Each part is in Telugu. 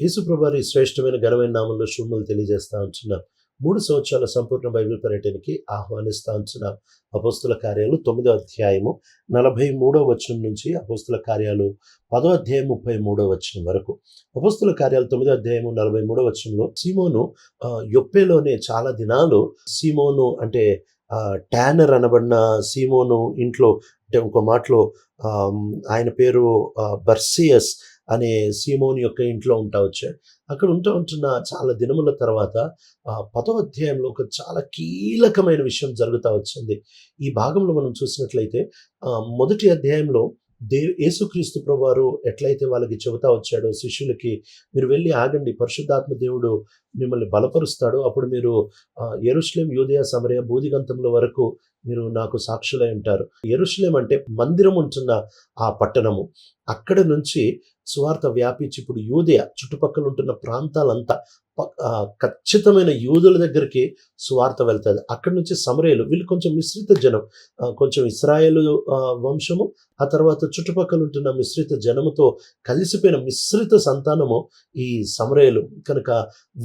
యేసుప్రభారి శ్రేష్టమైన ఘనమైన నామంలో శుభములు తెలియజేస్తా ఉంటున్నాం. మూడు సంవత్సరాల సంపూర్ణ బైబిల్ పర్యటనకి ఆహ్వానిస్తా ఉంటున్నాం. అపోస్తుల కార్యాలు తొమ్మిదో అధ్యాయము నలభై మూడో వచనం నుంచి అపోస్తుల కార్యాలు పదో అధ్యాయం ముప్పై మూడో వచనం వరకు. అపోస్తుల కార్యాలు తొమ్మిదో అధ్యాయము నలభై మూడో వచనంలో సీమోను ఆ, యొప్పేలోనే చాలా దినాలు సీమోను అంటే ట్యానర్ అనబడిన సీమోను ఇంట్లో అంటే ఇంకో మాటలో ఆయన పేరు బర్సియస్ అనే సీమోని యొక్క ఇంట్లో ఉంటా వచ్చాడు అక్కడ ఉంటా ఉంటున్న చాలా దినముల తర్వాత ఆ పదో అధ్యాయంలో ఒక చాలా కీలకమైన విషయం జరుగుతూ వచ్చింది. ఈ భాగంలో మనం చూసినట్లయితే మొదటి అధ్యాయంలో దే యేసుక్రీస్తు ప్రభువారు ఎట్లయితే వాళ్ళకి చెబుతా వచ్చాడో శిష్యులకి మీరు వెళ్ళి ఆగండి పరిశుద్ధాత్మ దేవుడు మిమ్మల్ని బలపరుస్తాడు. అప్పుడు మీరు ఎరుస్లేం యూదయ సమరయ బూదిగంతంలో వరకు మీరు నాకు సాక్షులై ఉంటారు. ఎరుషులేం అంటే మందిరం ఉంటున్న ఆ పట్టణము. అక్కడ నుంచి సువార్త వ్యాపించి ఇప్పుడు యూదయ చుట్టుపక్కల ఉంటున్న ప్రాంతాలంతా ఖచ్చితమైన యూదుల దగ్గరికి సువార్త వెళ్తుంది. అక్కడి నుంచి సమరేలు వీళ్ళు కొంచెం మిశ్రిత జనం కొంచెం ఇస్రాయేల్ వంశము ఆ తర్వాత చుట్టుపక్కల ఉంటున్న మిశ్రిత జనముతో కలిసిపోయిన మిశ్రిత సంతానము ఈ సమరేలు కనుక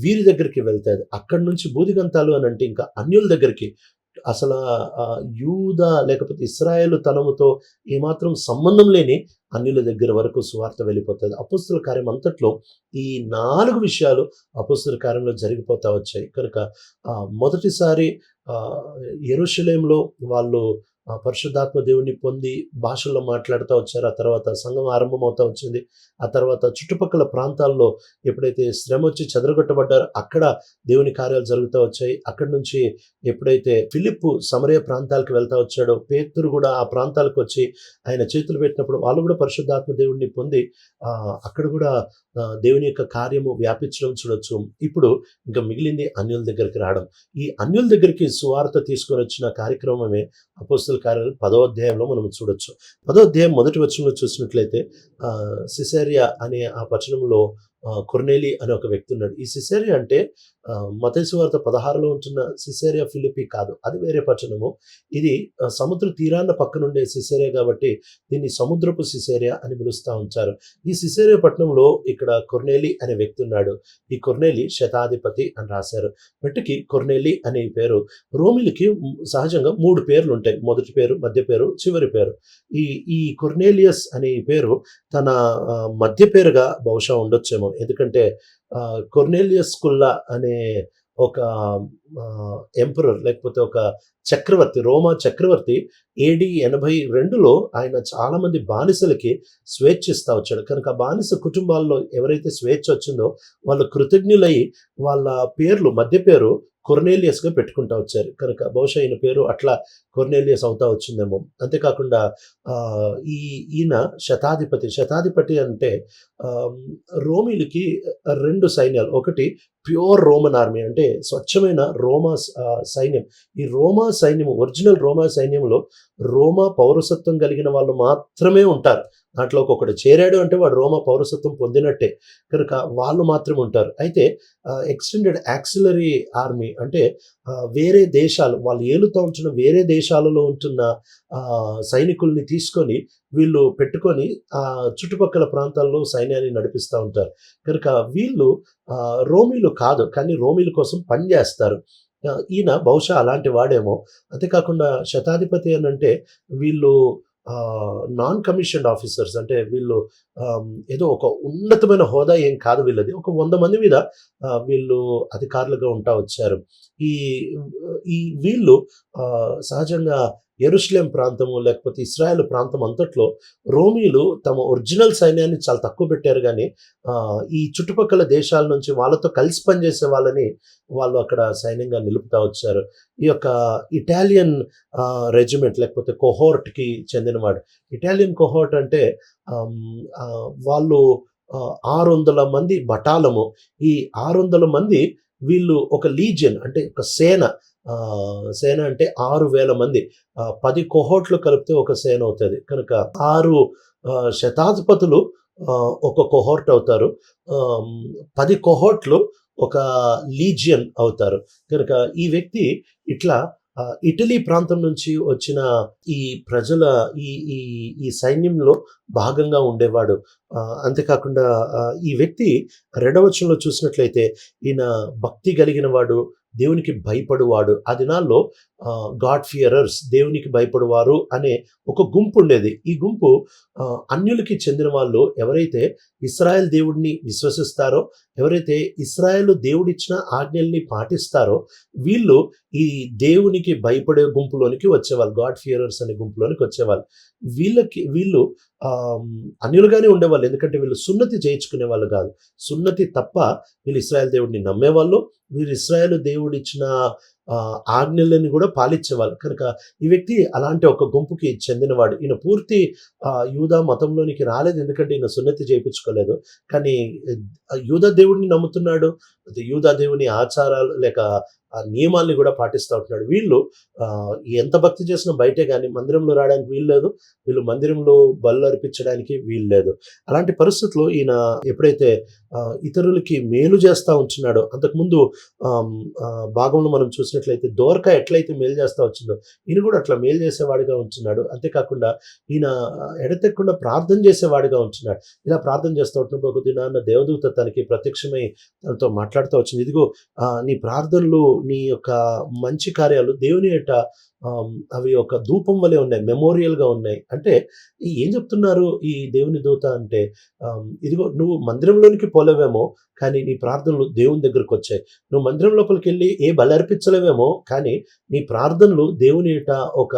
వీరి దగ్గరికి వెళ్తాది. అక్కడి నుంచి బూదిగంతాలు అని అంటే ఇంకా అన్యుల దగ్గరికి అసలు యూద లేకపోతే ఇస్రాయేల్ తనముతో ఏమాత్రం సంబంధం లేని అన్యుల దగ్గర వరకు సువార్త వెళ్ళిపోతుంది. అపుస్తుల కార్యం అంతట్లో ఈ నాలుగు విషయాలు అపుస్తుల కార్యంలో జరిగిపోతా వచ్చాయి. కనుక మొదటిసారి ఆ, వాళ్ళు పరిశుద్ధాత్మ దేవుని పొంది భాషల్లో మాట్లాడుతూ వచ్చారు. ఆ తర్వాత సంఘం ఆరంభమవుతూ వచ్చింది. ఆ తర్వాత చుట్టుపక్కల ప్రాంతాల్లో ఎప్పుడైతే శ్రమ వచ్చి చెదరగొట్టబడ్డారో అక్కడ దేవుని కార్యాలు జరుగుతూ వచ్చాయి. అక్కడి నుంచి ఎప్పుడైతే ఫిలిప్ సమరయ ప్రాంతాలకు వెళ్తా వచ్చాడో పేతురు కూడా ఆ ప్రాంతాలకు వచ్చి ఆయన చేతులు పెట్టినప్పుడు వాళ్ళు కూడా పరిశుద్ధాత్మ దేవుడిని పొంది ఆ, అక్కడ కూడా దేవుని యొక్క కార్యము వ్యాపించడం చూడొచ్చు. ఇప్పుడు ఇంకా మిగిలింది అన్యుల దగ్గరికి రావడం. ఈ అన్యుల దగ్గరికి సువార్త తీసుకొని వచ్చిన కార్యక్రమమే అపోస్తుల కార్యాలు పదో అధ్యాయంలో మనం చూడొచ్చు. పదో అధ్యాయం మొదటి వచనంలో చూసినట్లయితే ఆ, సిసేరియా అనే ఆ వచనంలో కొర్నేలి అనే ఒక వ్యక్తి ఉన్నాడు. ఈ సిసేరియా అంటే మతేశ్వార్త పదహారులో ఉంటున్న సిసేరియా ఫిలిపి కాదు అది వేరే పట్టణము. ఇది సముద్ర తీరాన్న పక్కనుండే సిసేరియా కాబట్టి దీన్ని సముద్రపు సిసేరియా అని పిలుస్తూ ఉంటారు ఈ సిసేరియా పట్టణంలో ఇక్కడ కొర్నేలి అనే వ్యక్తి ఉన్నాడు. ఈ కొర్నేలి శతాధిపతి అని రాశారు. బట్టికి కొర్నేలి అనే పేరు రోమిలికి సహజంగా మూడు పేర్లు ఉంటాయి. మొదటి పేరు మధ్య పేరు చివరి పేరు. ఈ ఈ కొర్నేలియస్ అనే ఈ పేరు తన మధ్య పేరుగా బహుశా ఉండొచ్చేమో. ఎందుకంటే కొర్నేలియస్ కుల్లా అనే ఒక ఎంపరర్ లేకపోతే ఒక చక్రవర్తి రోమా చక్రవర్తి ఏడి ఎనభై రెండులో ఆయన చాలామంది బానిసలకి స్వేచ్ఛ ఇస్తా వచ్చాడు. కనుక ఆ బానిస కుటుంబాల్లో ఎవరైతే స్వేచ్ఛ వచ్చిందో వాళ్ళు కృతజ్ఞులై వాళ్ళ పేర్లు మధ్య పేరు కొర్నేలియస్గా పెట్టుకుంటా వచ్చారు. కనుక బహుశా ఈయన పేరు అట్లా కొర్నేలియస్ అవుతా వచ్చిందేమో. అంతేకాకుండా ఈ ఈయన శతాధిపతి శతాధిపతి అంటే రోమిలకి రెండు సైన్యాలు. ఒకటి ప్యూర్ రోమన్ ఆర్మీ అంటే స్వచ్ఛమైన రోమా సైన్యం. ఈ రోమా సైన్యం ఒరిజినల్ రోమా సైన్యంలో రోమా పౌరసత్వం కలిగిన వాళ్ళు మాత్రమే ఉంటారు. దాంట్లో ఒకడు చేరాడు అంటే వాడు రోమ పౌరసత్వం పొందినట్టే. కనుక వాళ్ళు మాత్రమే ఉంటారు. అయితే ఎక్స్టెండెడ్ యాక్సిలరీ ఆర్మీ అంటే వేరే దేశాలు వాళ్ళు ఏలుతూ ఉంటున్న వేరే దేశాలలో ఉంటున్న సైనికుల్ని తీసుకొని వీళ్ళు పెట్టుకొని ఆ చుట్టుపక్కల ప్రాంతాల్లో సైన్యాన్ని నడిపిస్తూ ఉంటారు. కనుక వీళ్ళు రోమీలు కాదు కానీ రోమీల కోసం పనిచేస్తారు ఈయన బహుశా అలాంటి వాడేమో. అంతేకాకుండా శతాధిపతి అని అంటే వీళ్ళు నాన్ కమిషన్డ్ ఆఫీసర్స్ అంటే వీళ్ళు ఏదో ఒక ఉన్నతమైన హోదా ఏం కాదు వీళ్ళది. ఒక వంద మంది మీద వీళ్ళు అధికారులుగా ఉంటా వచ్చారు. ఈ ఈ వీళ్ళు సహజంగా ఎరుస్లేం ప్రాంతము లేకపోతే ఇస్రాయేల్ ప్రాంతం అంతట్లో రోమీలు తమ ఒరిజినల్ సైన్యాన్ని చాలా తక్కువ పెట్టారు. కానీ ఈ చుట్టుపక్కల దేశాల నుంచి వాళ్ళతో కలిసి పనిచేసే వాళ్ళని వాళ్ళు అక్కడ సైన్యంగా నిలుపుతా వచ్చారు. ఈ యొక్క ఇటాలియన్ రెజిమెంట్ లేకపోతే కొహోర్ట్కి చెందినవాడు. ఇటాలియన్ కొహోర్ట్ అంటే వాళ్ళు ఆరు వందల మంది బటాలము ఈ ఆరు వందల మంది వీళ్ళు ఒక లీజియన్ అంటే ఒక సేన. సేన అంటే ఆరు వేల మంది. పది కొహోట్లు కలిపితే ఒక సేన అవుతుంది. కనుక ఆరు శతాధిపతులు ఒక కొహోర్ట్ అవుతారు. పది కొహోట్లు ఒక లీజియన్ అవుతారు. కనుక ఈ వ్యక్తి ఇట్లా ఇటలీ ప్రాంతం నుంచి వచ్చిన ఈ ప్రజల ఈ ఈ ఈ సైన్యంలో భాగంగా ఉండేవాడు. అంతేకాకుండా ఈ వ్యక్తి రెండవచనంలో చూసినట్లయితే ఈయన భక్తి కలిగిన వాడు దేవునికి భయపడువాడు. ఆ దినాల్లో గాడ్ ఫియరర్స్ దేవునికి భయపడువారు అనే ఒక గుంపు ఉండేది. ఈ గుంపు అన్యులకి చెందిన వాళ్ళు ఎవరైతే ఇస్రాయెల్ దేవుడిని విశ్వసిస్తారో ఎవరైతే ఇస్రాయల్ దేవుడిచ్చిన ఆజ్ఞల్ని పాటిస్తారో వీళ్ళు ఈ దేవునికి భయపడే గుంపులోనికి వచ్చేవాళ్ళు. గాడ్ ఫియరర్స్ అనే గుంపులోనికి వచ్చేవాళ్ళు. వీళ్ళకి వీళ్ళు ఆ, అన్యులుగానే ఉండేవాళ్ళు. ఎందుకంటే వీళ్ళు సున్నతి చేయించుకునే వాళ్ళు కాదు. సున్నతి తప్ప వీళ్ళు ఇస్రాయల్ దేవుడిని నమ్మేవాళ్ళు. వీళ్ళు ఇస్రాయల్ దేవుడిచ్చిన ఆ, ఆజ్ఞలను కూడా పాలించేవాళ్ళు కనుక ఈ వ్యక్తి అలాంటి ఒక గుంపుకి చెందినవాడు. ఈయన పూర్తి ఆ, యూదా మతంలోనికి రాలేదు. ఎందుకంటే ఈయన సున్నతి చేయించుకోలేదు. కానీ యూదా దేవుడిని నమ్ముతున్నాడు. యూదా దేవుని ఆచారాలు లేక నియమాల్ని కూడా పాటిస్తూ ఉంటున్నాడు. వీళ్ళు ఎంత భక్తి చేసినా బయటే కానీ మందిరంలో రావడానికి వీలు లేదు. వీళ్ళు మందిరంలో బలు అర్పించడానికి వీలు లేదు. అలాంటి పరిస్థితుల్లో ఈయన ఎప్పుడైతే ఇతరులకి మేలు చేస్తూ ఉంటున్నాడో అంతకుముందు ఆ, భాగంలో మనం చూసినట్లయితే దోర్క ఎట్లయితే మేలు చేస్తూ వచ్చిందో ఈయన కూడా అట్లా మేలు చేసేవాడిగా ఉంటున్నాడు. అంతేకాకుండా ఈయన ఎడతెక్కకుండా ప్రార్థన చేసేవాడిగా ఉంటున్నాడు. ఇలా ప్రార్థన చేస్తూ ఉంటున్నప్పుడు ఒక దినాన్న దేవదూత తనకి ప్రత్యక్షమై తనతో మాట్లాడుతూ వచ్చింది. ఇదిగో నీ ప్రార్థనలు నీ యొక్క మంచి కార్యాలు దేవుని యొక్క అవి ఒక ధూపం వలె ఉన్నాయి మెమోరియల్గా ఉన్నాయి. అంటే ఏం చెప్తున్నారు ఈ దేవుని దూత అంటే ఇదిగో నువ్వు మందిరంలోనికి పోలేవేమో కానీ నీ ప్రార్థనలు దేవుని దగ్గరకు వచ్చాయి. నువ్వు మందిరం లోపలికి వెళ్ళి ఏ బలర్పించలేవేమో అర్పించలేవేమో కానీ నీ ప్రార్థనలు దేవుని యొక్క ఒక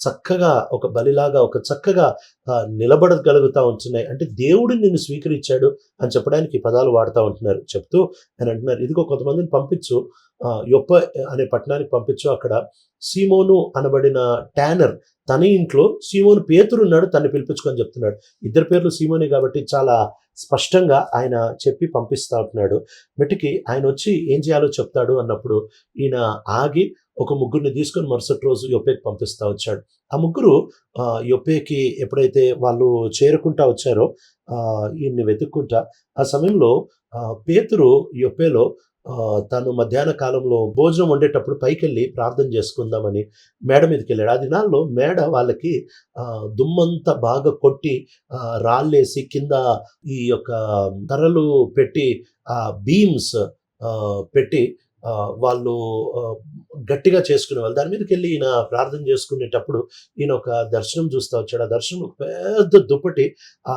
చక్కగా ఒక బలిలాగా ఒక చక్కగా నిలబడగలుగుతూ నిలబడగలుగుతా ఉంటున్నాయి. అంటే దేవుడు నిన్ను స్వీకరించాడు అని చెప్పడానికి పదాలు వాడుతూ ఉంటున్నారు. చెప్తూ అని అంటున్నారు ఇదిగో కొంతమందిని పంపించు యొప్ప అనే పట్టణానికి పంపించు అక్కడ సీమోను అనబడిన ట్యానర్ తన ఇంట్లో సీమోను పేతురు ఉన్నాడు తన్ని పిలిపించుకొని చెప్తున్నాడు. ఇద్దరు పేర్లు సీమోనే కాబట్టి చాలా స్పష్టంగా ఆయన చెప్పి పంపిస్తా ఉంటున్నాడు. మెటికి ఆయన వచ్చి ఏం చేయాలో చెప్తాడు అన్నప్పుడు ఈయన ఆగి ఒక ముగ్గురిని తీసుకొని మరుసటి రోజు యొప్పేకి పంపిస్తా వచ్చాడు. ఆ ముగ్గురు యొప్పేకి ఎప్పుడైతే వాళ్ళు చేరుకుంటా వచ్చారో ఈయన్ని వెతుక్కుంటా ఆ సమయంలో పేతురు యొప్పేలో తను మధ్యాహ్న కాలంలో భోజనం వండేటప్పుడు పైకి వెళ్ళి ప్రార్థన చేసుకుందామని మేడ మీదకి వెళ్ళాడు ఆ దినాల్లో మేడ వాళ్ళకి దుమ్మంతా బాగా కొట్టి రాళ్ళేసి కింద ఈ యొక్క ధరలు పెట్టి ఆ బీమ్స్ పెట్టి వాళ్ళు గట్టిగా చేసుకునే వాళ్ళు. దాని మీదకి వెళ్ళి ఈయన ప్రార్థన చేసుకునేటప్పుడు ఈయన ఒక దర్శనం చూస్తూ వచ్చాడు. ఆ దర్శనం పెద్ద దుప్పటి ఆ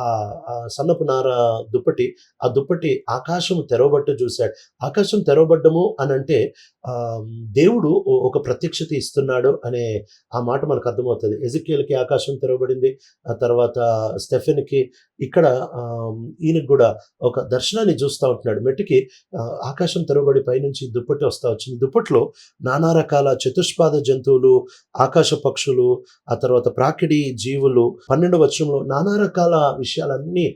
సన్నపు నార దుప్పటి ఆ దుప్పటి ఆకాశం తెరవబట్టు చూశాడు. ఆకాశం తెరవబడ్డము అని అంటే ఆ, దేవుడు ఒక ప్రత్యక్షత ఇస్తున్నాడు అనే ఆ మాట మనకు అర్థమవుతుంది. ఎజికేల్కి ఆకాశం తెరవబడింది. ఆ తర్వాత స్టెఫెన్కి ఇక్కడ ఈయనకు కూడా ఒక దర్శనాన్ని చూస్తూ ఉంటున్నాడు. మెట్టుకి ఆ, ఆకాశం తెరవబడి పైనుంచి దుప్పటి దుప్పటి వస్తా వచ్చింది. దుప్పట్లో నానా రకాల చతుష్పాద జంతువులు ఆకాశ పక్షులు ఆ తర్వాత ప్రాకిడి జీవులు పన్నెండు వచ్చంలో నానా రకాల విషయాలన్నీ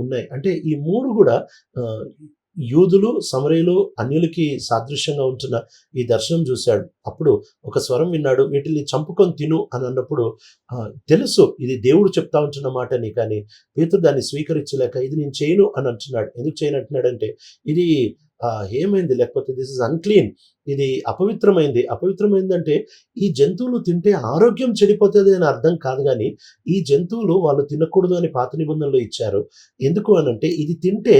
ఉన్నాయి. అంటే ఈ మూడు కూడా యూదులు సమరయులు అన్యులకి సాదృశ్యంగా ఉంటున్న ఈ దర్శనం చూశాడు. అప్పుడు ఒక స్వరం విన్నాడు వీటిని చంపుకొని తిను అని అన్నప్పుడు తెలుసు ఇది దేవుడు చెప్తా ఉంటున్న మాటని కానీ పేతురు దాన్ని స్వీకరించలేక ఇది నేను చేయను అని అంటున్నాడు. ఎందుకు చేయను అంటున్నాడంటే ఇది ఏమైంది లేకపోతే దిస్ ఇస్ అన్క్లీన్ ఇది అపవిత్రమైంది. అపవిత్రమైందంటే ఈ జంతువులు తింటే ఆరోగ్యం చెడిపోతుంది అని అర్థం కాదు కానీ ఈ జంతువులు వాళ్ళు తినకూడదు అని పాత నిబంధనలు ఇచ్చారు. ఎందుకు అని అంటే ఇది తింటే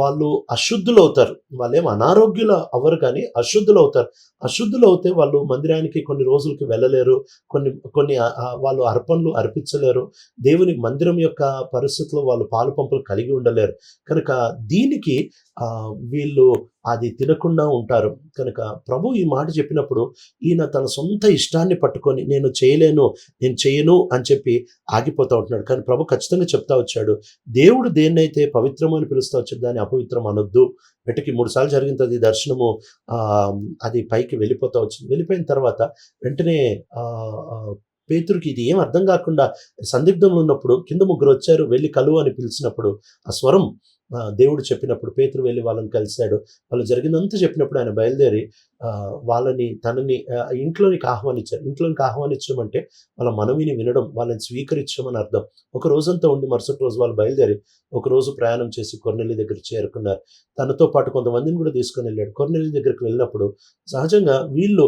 వాళ్ళు అశుద్ధులు అవుతారు వాళ్ళేం అనారోగ్యులు అవ్వరు కానీ అశుద్ధులు అవుతారు అశుద్ధులు అవుతే వాళ్ళు మందిరానికి కొన్ని రోజులకి వెళ్ళలేరు. కొన్ని కొన్ని వాళ్ళు అర్పణలు అర్పించలేరు. దేవుని మందిరం యొక్క పరిస్థితుల్లో వాళ్ళు పాలు పంపులు కలిగి ఉండలేరు. కనుక దీనికి వీళ్ళు అది తినకుండా ఉంటారు. కనుక ప్రభు ఈ మాట చెప్పినప్పుడు ఈయన తన సొంత ఇష్టాన్ని పట్టుకొని నేను చేయలేను నేను చేయను అని చెప్పి ఆగిపోతూ ఉంటున్నాడు. కానీ ప్రభు ఖచ్చితంగా చెప్తా వచ్చాడు దేవుడు దేన్నైతే పవిత్రము అని పిలుస్తా వచ్చాడు దాన్ని అపవిత్రం అనొద్దు. వెంటకి మూడుసార్లు జరిగిన దర్శనము అది పైకి వెళ్ళిపోతా వచ్చింది. వెళ్ళిపోయిన తర్వాత వెంటనే పేతురికి ఇది ఏం అర్థం కాకుండా సందిగ్ధంలో ఉన్నప్పుడు కింద ముగ్గురు వచ్చారు వెళ్ళి కలువు అని పిలిచినప్పుడు ఆ స్వరం దేవుడు చెప్పినప్పుడు పేతురు వెళ్ళి వాళ్ళని కలిశాడు. వాళ్ళు జరిగినంత చెప్పినప్పుడు ఆయన బయలుదేరి వాళ్ళని తనని ఇంట్లోనికి ఆహ్వానించారు. ఇంట్లోనికి ఆహ్వానించడం అంటే వాళ్ళ మనవిని వినడం వాళ్ళని స్వీకరించడం అని అర్థం. ఒక రోజంతా ఉండి మరుసటి రోజు వాళ్ళు బయలుదేరి ఒక రోజు ప్రయాణం చేసి కొర్నెల్లి దగ్గర చేరుకున్నారు. తనతో పాటు కొంతమందిని కూడా తీసుకొని వెళ్ళాడు. కొర్నెల్లి దగ్గరికి వెళ్ళినప్పుడు సహజంగా వీళ్ళు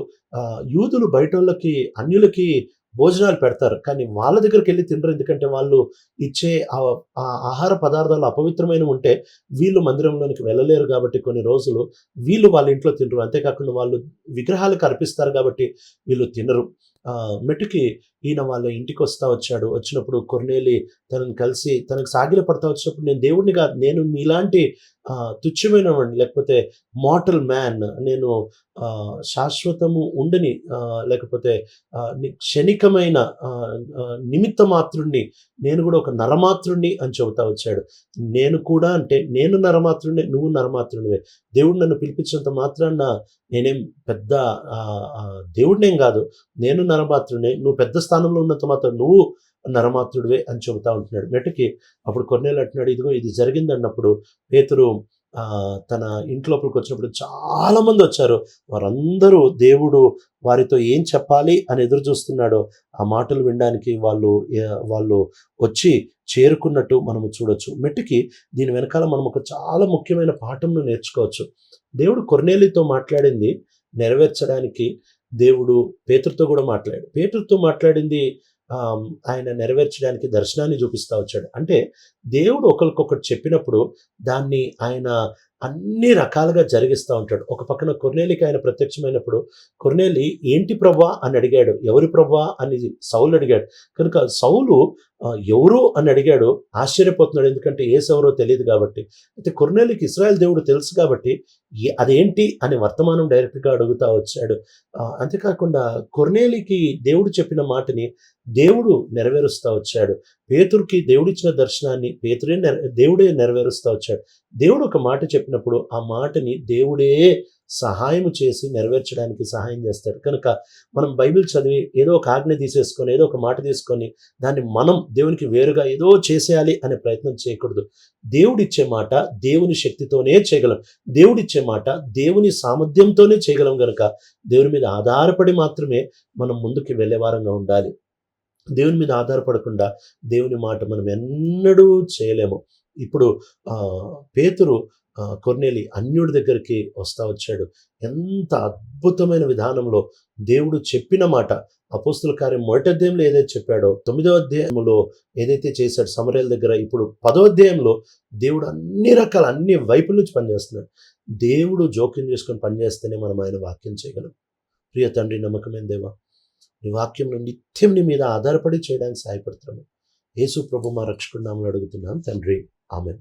యూదులు బయట వాళ్ళకి అన్యులకి భోజనాలు పెడతారు. కానీ వాళ్ళ దగ్గరికి వెళ్ళి తినరు. ఎందుకంటే వాళ్ళు ఇచ్చే ఆ ఆహార పదార్థాలు అపవిత్రమైన ఉంటే వీళ్ళు మందిరంలోనికి వెళ్ళలేరు కాబట్టి కొన్ని రోజులు వీళ్ళు వాళ్ళ ఇంట్లో తినరు. అంతేకాకుండా వాళ్ళు విగ్రహాలకు అర్పిస్తారు కాబట్టి వీళ్ళు తినరు. మెట్టుకి ఈయన వాళ్ళ ఇంటికి వస్తా వచ్చాడు. వచ్చినప్పుడు కొర్నేలి తనని కలిసి తనకు సాగిల పడతా వచ్చినప్పుడు నేను దేవుడిని కాదు నేను మీలాంటి తుచ్చమైన వాడిని లేకపోతే మోటల్ మ్యాన్ నేను శాశ్వతము ఉండని లేకపోతే క్షణికమైన నిమిత్త మాత్రుణ్ణి నేను కూడా ఒక నరమాత్రుణ్ణి అని చెబుతా వచ్చాడు. నేను కూడా అంటే నేను నరమాత్రుడిని నువ్వు నరమాత్రుడివే దేవుడు నన్ను పిలిపించినంత మాత్రాన నేనేం పెద్ద దేవుడినేం కాదు. నేను నరమాత్రుడిని నువ్వు పెద్ద స్థానంలో ఉన్నంత మాత్రం నువ్వు నరమాత్రుడివే అని చెబుతా ఉంటున్నాడు. నెట్టుకి అప్పుడు కొన్నేళ్ళు అంటున్నాడు ఇదిగో ఇది జరిగింది అన్నప్పుడు పేతురు ఆ, తన ఇంట్లోపలికి వచ్చినప్పుడు చాలా మంది వచ్చారు. వారందరూ దేవుడు వారితో ఏం చెప్పాలి అని ఎదురు చూస్తున్నాడో ఆ మాటలు వినడానికి వాళ్ళు వాళ్ళు వచ్చి చేరుకున్నట్టు మనము చూడొచ్చు. మెట్టుకి దీని వెనకాల మనం ఒక చాలా ముఖ్యమైన పాఠంను నేర్చుకోవచ్చు. దేవుడు కొర్నేలితో మాట్లాడింది నెరవేర్చడానికి దేవుడు పేతురుతో కూడా మాట్లాడు పేతురుతో మాట్లాడింది ఆయన నెరవేర్చడానికి దర్శనాన్ని చూపిస్తా వచ్చాడు. అంటే దేవుడు ఒకరికొకటి చెప్పినప్పుడు దాన్ని ఆయన అన్ని రకాలుగా జరిగిస్తూ ఉంటాడు. ఒక పక్కన కొర్నేలికి ఆయన ప్రత్యక్షమైనప్పుడు కొర్నేలి ఏంటి ప్రభా? అని అడిగాడు. ఎవరి ప్రభా? అని సౌలు అడిగాడు. కనుక సౌలు ఎవరు? అని అడిగాడు. ఆశ్చర్యపోతున్నాడు. ఎందుకంటే ఏ సౌరో తెలియదు కాబట్టి. అయితే కొర్నేలికి ఇస్రాయల్ దేవుడు తెలుసు కాబట్టి అదేంటి? అని వర్తమానం డైరెక్ట్గా అడుగుతా వచ్చాడు. అంతేకాకుండా కొర్నేలికి దేవుడు చెప్పిన మాటని దేవుడు నెరవేరుస్తా వచ్చాడు. పేతురుకి దేవుడిచ్చిన దర్శనాన్ని పేతురే నెర దేవుడే నెరవేరుస్తా వచ్చాడు. దేవుడు ఒక మాట చెప్పినప్పుడు ఆ మాటని దేవుడే సహాయం చేసి నెరవేర్చడానికి సహాయం చేస్తాడు. కనుక మనం బైబిల్ చదివి ఏదో ఒక ఆజ్ఞ తీసేసుకొని ఏదో ఒక మాట తీసుకొని దాన్ని మనం దేవునికి వేరుగా ఏదో చేసేయాలి అనే ప్రయత్నం చేయకూడదు. దేవుడిచ్చే మాట దేవుని శక్తితోనే చేయగలం. దేవుడిచ్చే మాట దేవుని సామర్థ్యంతోనే చేయగలం కనుక దేవుని మీద ఆధారపడి మాత్రమే మనం ముందుకు వెళ్ళే వారంగా ఉండాలి. దేవుని మీద ఆధారపడకుండా దేవుని మాట మనం ఎన్నడూ చేయలేము. ఇప్పుడు పేతురు కొర్నేలి అన్యుడి దగ్గరికి వస్తా వచ్చాడు. ఎంత అద్భుతమైన విధానంలో దేవుడు చెప్పిన మాట అపోస్తుల కార్యం మొదటి అధ్యాయంలో ఏదైతే చెప్పాడో తొమ్మిదో అధ్యాయంలో ఏదైతే చేశాడు సమరేల దగ్గర ఇప్పుడు పదో అధ్యాయంలో దేవుడు అన్ని రకాల అన్ని వైపుల నుంచి పనిచేస్తున్నాడు. దేవుడు జోక్యం చేసుకొని పనిచేస్తేనే మనం ఆయన వాక్యం చేయగలం. ప్రియ తండ్రి నమ్మకమైన దేవా నీ వాక్యం నిత్యం నీ మీద ఆధారపడి చేయడానికి సహాయపడుతున్నాము. యేసు ప్రభు మా రక్షకుడు నామలు అడుగుతున్నాం. తండ్రి ఆమె